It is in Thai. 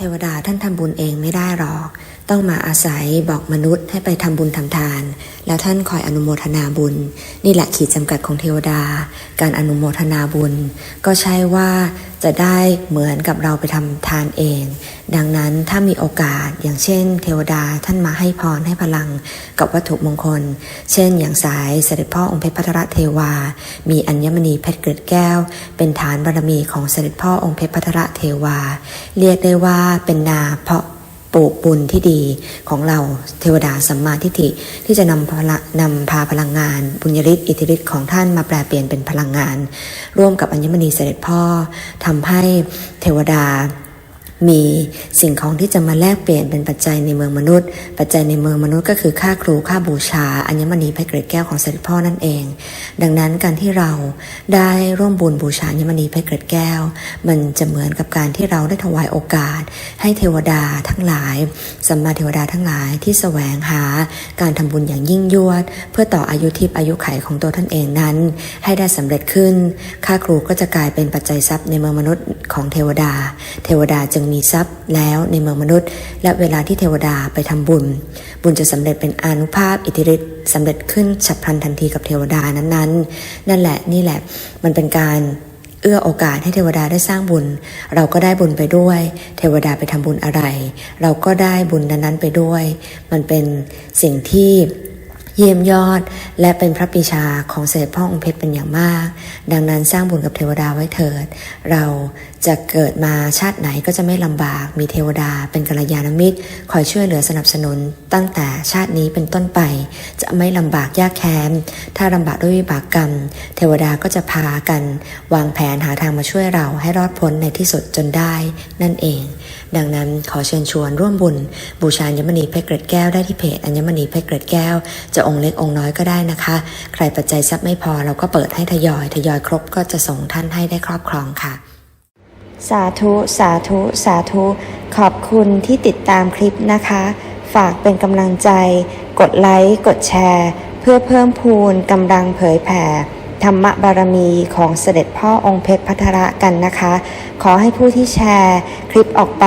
เทวดาท่านทำบุญเองไม่ได้หรอก ต้องมาอาศัยบอกมนุษย์ให้ไปทำบุญทำทาน แล้วท่านคอยอนุโมทนาบุญ นี่แหละขีดจำกัดของเทวดา การอนุโมทนาบุญ ก็ใช่ว่าจะได้เหมือนกับเราไปทำทานเอง ดังนั้นถ้ามีโอกาสอย่างเช่น เทวดาท่านมาให้พรให้พลังกับวัตถุมงคล เช่น อย่างสายเสด็จพ่อองค์เพชรพัทรเทวา มีอัญมณีเพชรเกล็ดแก้ว เป็นฐานบารมีของเสด็จพ่อองค์เพชรพัทรเทวา เรียกได้ว่าเป็นนาเพาะ ปลูกบุญที่ดีของเราเทวดาสัมมาทิฏฐิที่จะนำพละนำพาพลังงาน บุญญาฤทธิ์อิทธิฤทธิ์ของท่านมาแปลเปลี่ยนเป็นพลังงาน ร่วมกับอัญมณีเสด็จพ่อทำให้เทวดา มีสิ่งของที่จะมาแลกเปลี่ยนเป็นปัจจัยในเมืองมนุษย์ ปัจจัยในเมืองมนุษย์ก็คือค่าครูค่าบูชา อัญมณีเพชรเกรดแก้วของเสด็จพ่อนั่นเอง ดังนั้นการที่เราได้ร่วมบุญบูชาอัญมณีเพชรเกรดแก้ว มันจะเหมือนกับการที่เราได้ถวายโอกาส ให้เทวดาทั้งหลายสัมมาเทวดาทั้งหลายที่แสวงหาการทำบุญอย่างยิ่งยวด เพื่อต่ออายุทิพย์อายุไขของตัวท่านเองนั้น ให้ได้สำเร็จขึ้น ค่าครูก็จะกลายเป็นปัจจัยทรัพย์ในเมืองมนุษย์ของเทวดา เทวดาจึงมีทรัพย์แล้วในเมืองมนุษย์ และเวลาที่เทวดาไปทำบุญ บุญจะสำเร็จเป็นอนุภาพอิทธิฤทธิ์สำเร็จขึ้นฉับพลันทันทีกับเทวดานั้นๆ นั่นแหละนี่แหละมันเป็นการเอื้อโอกาสให้เทวดาได้สร้างบุญ เราก็ได้บุญไปด้วย เทวดาไปทำบุญอะไร เราก็ได้บุญนั้นๆไปด้วย มันเป็นสิ่งที่ เยี่ยมยอด และเป็นพระปรีชาของเสด็จพ่อองค์เพชรเป็นอย่างมาก ดังนั้นสร้างบุญกับเทวดาไว้เถิด เราจะเกิดมาชาติไหนก็จะไม่ลำบาก มีเทวดาเป็นกัลยาณมิตร คอยช่วยเหลือสนับสนุน ตั้งแต่ชาตินี้เป็นต้นไป จะไม่ลำบากยากแค้น ถ้าลำบากด้วยวิบากกรรม เทวดาก็จะพากัน วางแผนหาทางมาช่วยเราให้รอดพ้นในที่สุดจนได้ นั่นเอง ดังนั้นขอเชิญชวนร่วมบุญ บูชาอัญมณีเพชรเกร็ดแก้วได้ที่เพจอัญมณีเพชรเกร็ดแก้วจะองค์เล็กองค์น้อยก็ได้นะคะ ใครปัจจัยทรัพย์ไม่พอเราก็เปิดให้ทยอย ทยอยครบก็จะส่งท่านให้ได้ครอบครองค่ะ สาธุ สาธุ สาธุ ขอบคุณที่ติดตามคลิปนะคะ ฝากเป็นกำลังใจ กดไลค์ กดแชร์ เพื่อเพิ่มพูนกำลังเผยแผ่ธรรมบารมีของเสด็จพ่อองค์เพชรพัทระกันนะคะ ขอให้ผู้ที่แชร์คลิปออกไป